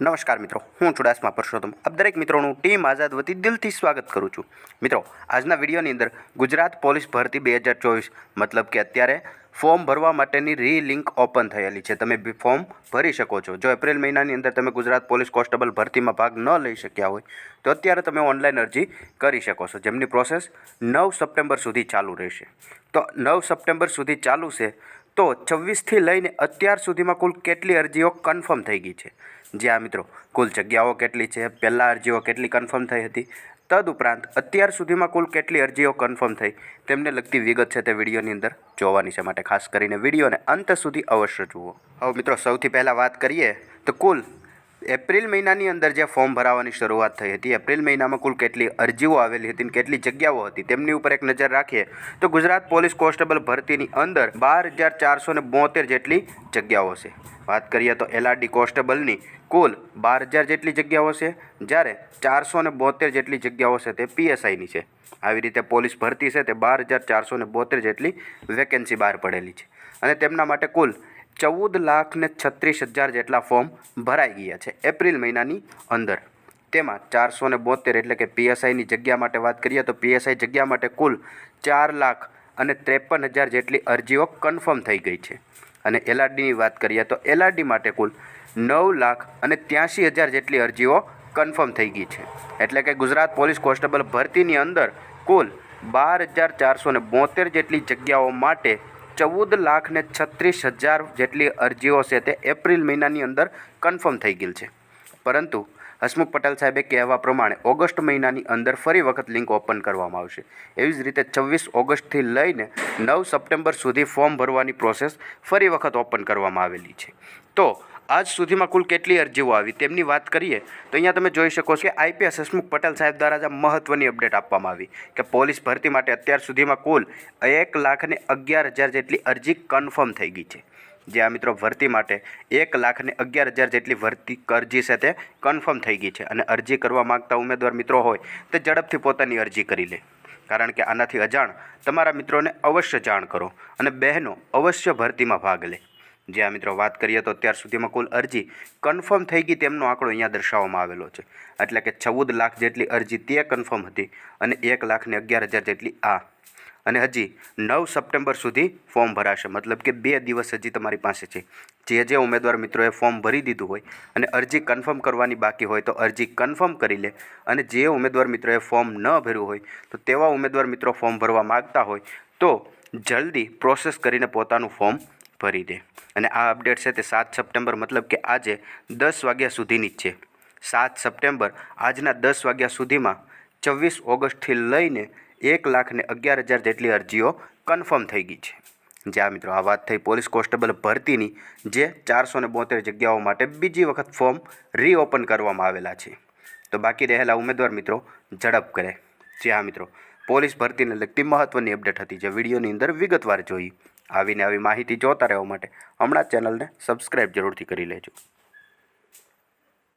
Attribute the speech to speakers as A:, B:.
A: નમસ્કાર મિત્રો, હું ચુડાસમા પરસોત્તમ. આપ દરેક મિત્રોનું ટીમ આઝાદ વતી દિલથી સ્વાગત કરું છું. મિત્રો, આજના વિડીયોની અંદર ગુજરાત પોલીસ ભરતી બે હજાર ચોવીસ, મતલબ કે અત્યારે ફોર્મ ભરવા માટેની રી લિંક ઓપન થયેલી છે. તમે ફોર્મ ભરી શકો છો. જો એપ્રિલ મહિનાની અંદર તમે ગુજરાત પોલીસ કોન્સ્ટેબલ ભરતીમાં ભાગ ન લઈ શક્યા હોય, તો અત્યારે તમે ઓનલાઈન અરજી કરી શકો છો. જેમની પ્રોસેસ નવ સપ્ટેમ્બર સુધી ચાલુ રહેશે. તો નવ સપ્ટેમ્બર સુધી ચાલુ છે, તો છવ્વીસથી લઈને અત્યાર સુધીમાં કુલ કેટલી અરજીઓ કન્ફર્મ થઈ ગઈ છે? જી હા મિત્રો, કુલ જગ્યાઓ કેટલી છે? પહેલાં અરજીઓ કેટલી કન્ફર્મ થઈ હતી? તદઉપરાંત અત્યાર સુધીમાં કુલ કેટલી અરજીઓ કન્ફર્મ થઈ? તેમને લગતી વિગત છે તે વિડીયોની અંદર જોવાની. છે માટે? ખાસ કરીને વિડીયોને અંત સુધી અવશ્ય જુઓ. હવે મિત્રો, સૌથી પહેલાં વાત કરીએ તો કુલ એપ્રિલ મહિનાની અંદર જે ફોર્મ ભરાવાની શરૂઆત થઈ હતી, એપ્રિલ મહિનામાં કુલ કેટલી અરજીઓ આવેલી હતી કેટલી જગ્યાઓ હતી, તેમની ઉપર એક નજર રાખીએ તો ગુજરાત પોલીસ કોન્સ્ટેબલ ભરતીની અંદર બાર હજાર ચારસો ને બોતેર જેટલી જગ્યાઓ છે. વાત કરીએ તો એલઆરડી કોન્સ્ટેબલની કુલ બાર હજાર જેટલી જગ્યાઓ છે, જ્યારે ચારસો ને બોતેર જેટલી જગ્યાઓ છે તે પીએસઆઈની છે. આવી રીતે પોલીસ ભરતી છે તે બાર હજાર ચારસો ને બોતેર જેટલી વેકેન્સી બહાર પડેલી છે. અને તેમના માટે કુલ ચૌદ લાખ ને છત્રીસ હજાર જેટલા ફોર્મ ભરાઈ ગયા છે એપ્રિલ મહિનાની અંદર. તેમાં ચારસો ને બોતેર એટલે કે પીએસઆઈની જગ્યા માટે વાત કરીએ તો પીએસઆઈ જગ્યા માટે કુલ ચાર લાખ અને ત્રેપન હજાર જેટલી અરજીઓ કન્ફર્મ થઈ ગઈ છે. અને એલઆરડીની વાત કરીએ તો એલઆરડી માટે કુલ નવ લાખ અને ત્યાંસી હજાર જેટલી અરજીઓ કન્ફર્મ થઈ ગઈ છે. એટલે કે ગુજરાત પોલીસ કોન્સ્ટેબલ ભરતીની અંદર કુલ બાર હજાર ચારસો ને બોતેર જેટલી જગ્યાઓ માટે ચૌદ લાખ ને છત્રીસ હજાર જેટલી અરજીઓ છે તે એપ્રિલ મહિનાની અંદર કન્ફર્મ થઈ ગયેલ છે. પરંતુ હસમુખ પટેલ સાહેબે કહેવા પ્રમાણે ઓગસ્ટ મહિનાની અંદર ફરી વખત લિંક ઓપન કરવામાં આવશે. એવી જ રીતે છવ્વીસ ઓગસ્ટથી લઈને નવ સપ્ટેમ્બર સુધી ફોર્મ ભરવાની પ્રોસેસ ફરી વખત ઓપન કરવામાં આવેલી છે. તો આજ સુધીમાં કુલ કેટલી અરજીઓ આવી? તેમની વાત કરીએ તો અહીંયા તમે જોઈ શકો છો કે આઈપીએસ હસમુખ પટેલ સાહેબ દ્વારા જ મહત્વની અપડેટ આપવામાં આવી કે પોલીસ ભરતી માટે અત્યાર સુધીમાં કુલ એક લાખ ને અગિયાર હજાર જેટલી અરજી કન્ફર્મ થઈ ગઈ છે. જે આ મિત્રો ભરતી માટે એક લાખ ને અગિયાર હજાર જેટલી ભરતી અરજી છે તે કન્ફર્મ થઈ ગઈ છે અને અરજી કરવા માગતા ઉમેદવાર મિત્રો હોય તે ઝડપથી પોતાની અરજી કરી લે. કારણ કે આનાથી અજાણ તમારા મિત્રોને અવશ્ય જાણ કરો અને બહેનો અવશ્ય ભરતીમાં ભાગ લે. જે આ મિત્રો વાત કરીએ તો અત્યાર સુધીમાં કુલ અરજી કન્ફર્મ થઈ ગઈ તેમનો આંકડો અહીંયા દર્શાવવામાં આવેલો છે. એટલે કે ચૌદ લાખ જેટલી અરજી તે કન્ફર્મ હતી અને એક લાખ ને અગિયાર હજાર જેટલી આ. અને હજી નવ સપ્ટેમ્બર સુધી ફોર્મ ભરાશે. મતલબ કે બે દિવસ હજી તમારી પાસે છે. જે જે ઉમેદવાર મિત્રોએ ફોર્મ ભરી દીધું હોય અને અરજી કન્ફર્મ કરવાની બાકી હોય તો અરજી કન્ફર્મ કરી લે અને જે ઉમેદવાર મિત્રોએ ફોર્મ ન ભર્યું હોય તો તેવા ઉમેદવાર મિત્રો ફોર્મ ભરવા માગતા હોય તો જલ્દી પ્રોસેસ કરીને પોતાનું ફોર્મ ભરી દે. અને આ અપડેટ છે તે સાત સપ્ટેમ્બર, મતલબ કે આજે દસ વાગ્યા સુધીની જ છે. સાત સપ્ટેમ્બર, આજના દસ વાગ્યા સુધીમાં છવ્વીસ ઓગસ્ટથી લઈને એક લાખ ને અગિયાર હજાર જેટલી અરજીઓ કન્ફર્મ થઈ ગઈ છે. જ્યાં મિત્રો, આ વાત થઈ પોલીસ કોન્સ્ટેબલ ભરતીની, જે ચારસો ને બોતેર જગ્યાઓ માટે બીજી વખત ફોર્મ રીઓપન કરવામાં આવેલા છે. તો બાકી રહેલા ઉમેદવાર મિત્રો, ઝડપ કરે. જ્યાં મિત્રો, પોલીસ ભરતીને લગતી મહત્ત્વની અપડેટ હતી જે વિડીયોની અંદર વિગતવાર જોઈ. આવીને આવી માહિતી જોતા રહેવા માટે હમણાં ચેનલને સબસ્ક્રાઈબ જરૂરથી કરી લેજો.